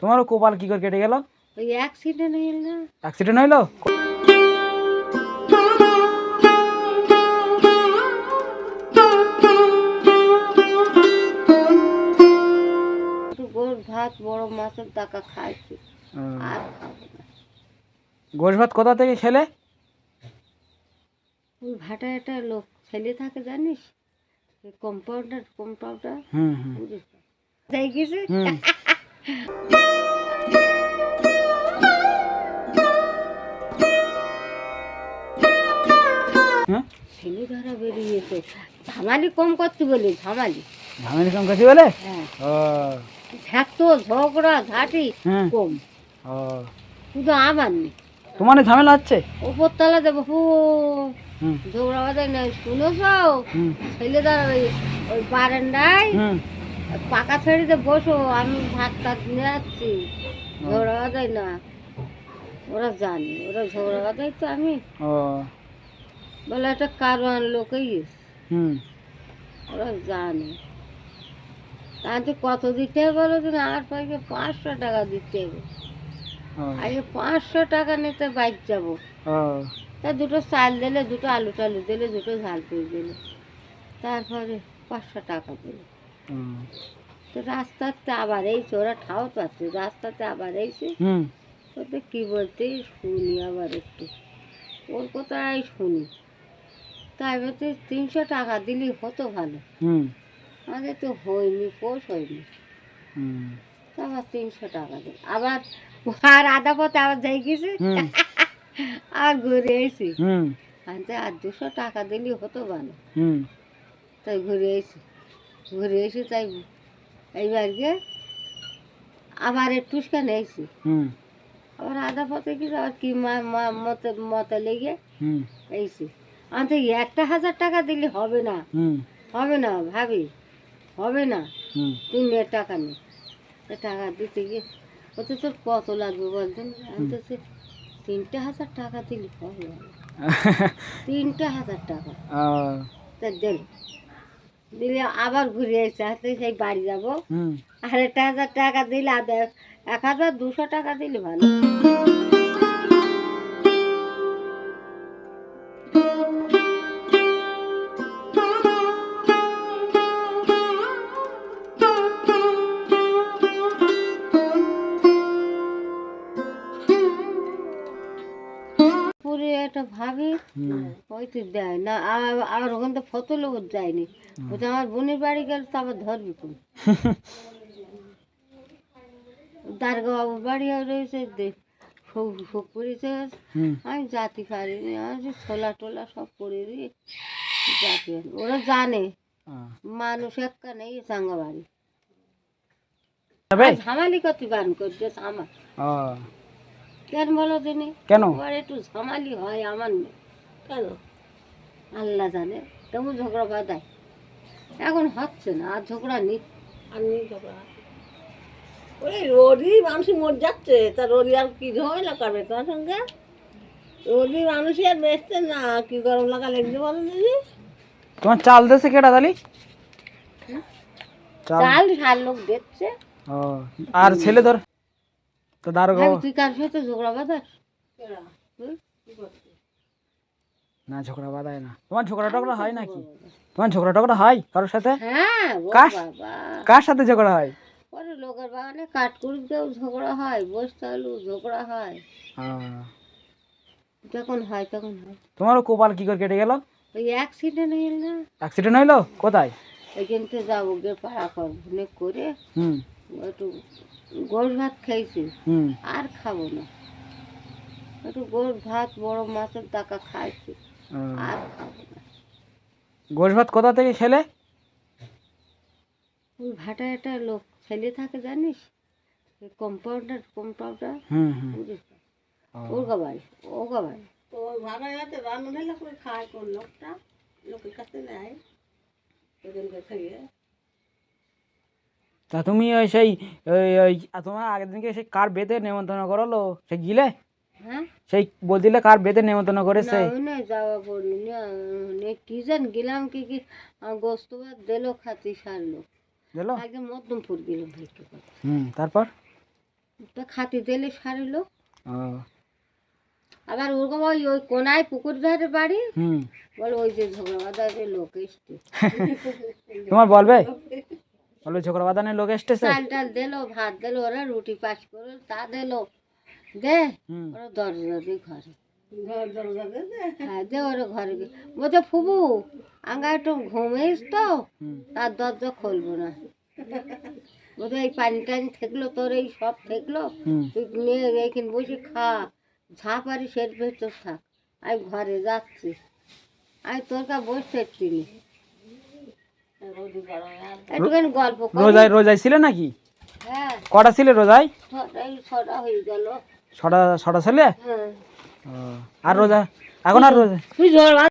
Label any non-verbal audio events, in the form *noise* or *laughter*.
তোমারও কপাল কি করে কেটে গেল? ওই অ্যাক্সিডেন্ট হইল। অ্যাক্সিডেন্ট হইল? গোল ভাত বড় মাছের টাকা খাইছি। আর গোশ ভাত কোথা থেকে খেলে? ওই ভাটা একটা লোক ছেলে থাকে জানিস? কম্পাউন্ডার কম্পাউন্ডার হুম হুম। গেছে? ছেলে ধরা বেরিয়েছে। ঝামালি কম করতে বলি ঝামালি ঝামেলি কম কাছে বলে? হ্যাঁ। ঝগড়া ঝাঁটি কম। শুধু আমার নেই। তোমার ঝামেলা হচ্ছে? উপর তলা দেবো হু। ঝগড়া বাজাই না শুনেছ? ছেলে ধরা ওই বারান্দায় পাকা ছেড়িতে বসো আমি ভাত টাত নিয়ে যাচ্ছি ঝগড়া বাজাই না। ওরা জানে ওরা ঝগড়া বাজাই তো আমি। বলে একটা কারণ লোকেই হুম। ওরা জানে। তাতে কত দিতে হবে বলো তুমি আমার পাইকে পাঁচশো টাকা দিতে হবে। আগে পাঁচশো টাকা নিতে বাইক যাব। তা দুটো চাল দিলে দুটো আলু টালু দিলে দুটো ঝাল করে দিলে। তারপরে পাঁচশো টাকা দিলে। তো রাস্তাতে আবার এইছে ওরা ঠাও পাচ্ছে রাস্তাতে আবার এইছে হুম। ওতে কী বলতে শুনি আবার একটু। ওর কোথায় শুনি। তাই বলতে তিনশো টাকা দিলি হতো ভালো। হুম। আমাদের তো হয়নি পোষ হয়নি। আবার তিনশো টাকা দিল। আবার আর আধা পথে আবার যাই গেছে। *laughs* আর ঘুরে এসি। হুম। আর দুশো টাকা দিলি হতো ভালো। হুম। তাই ঘুরে এসি। ঘুরে এসে তাই এইবার গিয়ে আবার একটু টুসকান এসি হুম। আবার আধা পথে গেছে আবার কি মতে মতে লেগে হুম। এইছি আনতে একটা হাজার টাকা দিলে হবে না। হবে না ভাবি হবে না। তুই নে টাকা নে। টাকা দিতে গিয়ে ওতে তোর কত লাগবে বলতেন আনতে সে তিনটে হাজার টাকা দিলে হবে *laughs* তিনটে হাজার টাকা। তা দিল দিলে আবার ঘুরে এসে আসতে সেই বাড়ি যাব। আর একটা হাজার টাকা দিলে এক হাজার দুশো টাকা দিলে ভালো। একটা ভাবি ওই তো দেয় না আর ওখান থেকে ফটো লোক যায়নি। বলছে আমার বোনের বাড়ি গেলে তো আবার ধরবি কোন? *laughs* দারগা বাবুর বাড়ি রয়েছে শোক আমি জাতি পারিনি আমি ছোলা টোলা সব করে দিয়ে জাতি ওরা জানে। মানুষ একটা নেই সাঙ্গা বাড়ি ঝামালি কত বান করছে আমার কেন বলো তিনি কেন? এবার একটু ঝামালি হয় আমার কেন? আল্লাহ জানে তেমন ঝগড়া বাঁধায় এখন হচ্ছে না আর ঝগড়া নেই। আর নেই ঝগড়া। ওই মানুষ মর যাচ্ছে তা রোদি আর কি ঝামেলা করবে তোমার সঙ্গে? রোদি মানুষই আর বেচতে না কি গরম লাগা লেগছে বলো দিদি তোমার চাল দেশে কেটা দালি চাল। চাল লোক দেখছে আর ছেলে ধর। তো দারোগা তুই কার সাথে ঝগড়া বাঁধাস না ঝগড়া বাঁধায় না। তোমার ঝগড়া টগড়া হয় নাকি? তোমার ঝগড়া টগড়া হয় কারোর সাথে? হ্যাঁ কার? বাবা। কার সাথে ঝগড়া হয়? পরে লোকের বাগানে কাঠকুড়িতেও ঝগড়া হয় বসতে আলু ঝগড়া হয়। ও, যখন হয় তখন হয়। তোমারও কপাল কি করে কেটে গেল? ওই অ্যাক্সিডেন্ট হইল না অ্যাক্সিডেন্ট হইল? কোথায়? ওইখান থেকে যাব গিয়ে পাড়া কর করে। হুম। একটু গোশ ভাত খাইছি হুম। আর খাব না। একটু গোশ ভাত বড় মাছের টাকা খাইছি আর খাব না। গোশ ভাত কোথা থেকে খেলে? ওই ভাটা একটা লোক ছেলে থাকে জানিস? কম্পাউন্ডার কম্পাউন্ডার ওর গাবাই ও গাবাই তো ভাড়া যাতে রান্না করে খায় কোন লোকটা? লোকের কাছে নেয়। ওদেরকে খাইয়ে। তা তুমি ওই সেই ওই তোমার আগের দিনকে সেই কার বেঁধে নেমন্তন্ন করালো? সে গিলে? হ্যাঁ? সেই বলছিলে কার বেতে নেমন্তন্ন করেছে? না যাওয়া নে কি জান গেলাম কি কি গোস্ত ভাত দিলো খাতি সারলো। বুঝলো একদম মধ্যমপুর গেলাম হুম তারপর? তা খাতি দিলে সারিল। ও। আবার ওরকম ওই ওই কোনায় পুকুর ধারে বাড়ি? হুম। বলে ওই যে ঝগড়া লোক এসছে। *laughs* তোমার বলবে? *laughs* বলবে ঝগড়া বাদানের লোক চাল টাল দিলো ভাত দিলো ওরা রুটি পাস করে তা দিলো। দে ওরা দরজা দিয়ে ঘরে। দে। হ্যাঁ দে ওরা ঘরে বলছে ফুবু আঙ্গা একটু ঘুমিস তো? তার দরজা খুলবো না। বলছে এই পানি টানি থাকল তোর এই সব থাকল। তুই নিয়ে বসে খা। যা পারি সের ভেতর থাক। আমি ঘরে যাচ্ছি। আমি তোর কা বসে করি রোজায় রোজায় ছিলে নাকি? হ্যাঁ। কটা ছিলে রোজায়? ছটা ছটা ছেলে ছিলে? হ্যাঁ। আর রোজা? এখন আর রোজা?